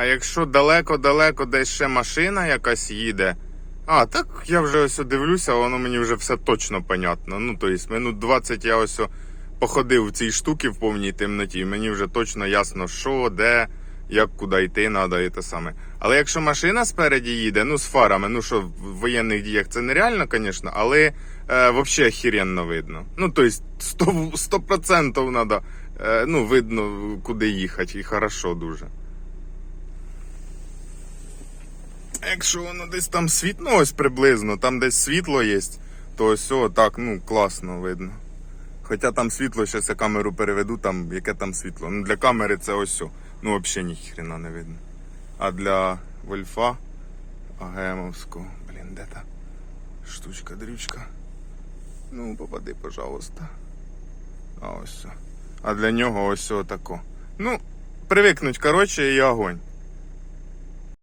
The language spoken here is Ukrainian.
А якщо далеко-далеко десь ще машина якась їде. А, так я вже ось дивлюся, воно мені вже все точно понятно. Ну, тобто, минут 20 я ось походив в цій штуці в повній темноті. Мені вже точно ясно, що, де, як куди йти треба і те саме. Але якщо машина спереді їде, ну з фарами, ну що в воєнних діях це нереально, звісно, але е, взагалі охеренно видно. Ну, тобто 100%, 100% треба, е, ну, видно, куди їхати, і хорошо дуже. А Якщо воно десь там світло, ну ось приблизно, там десь світло є, то ось о, так, ну, класно видно. Хоча там світло, зараз я камеру переведу, там яке там світло. Ну для камери це ось о. Ну взагалі ніхрена не видно. А для Вольфа АГМовського, блін, де та штучка, дрючка. Ну, попади, пожалуйста. А ось. о. А для нього ось отако. Ну, привикнуть, коротше, і огонь.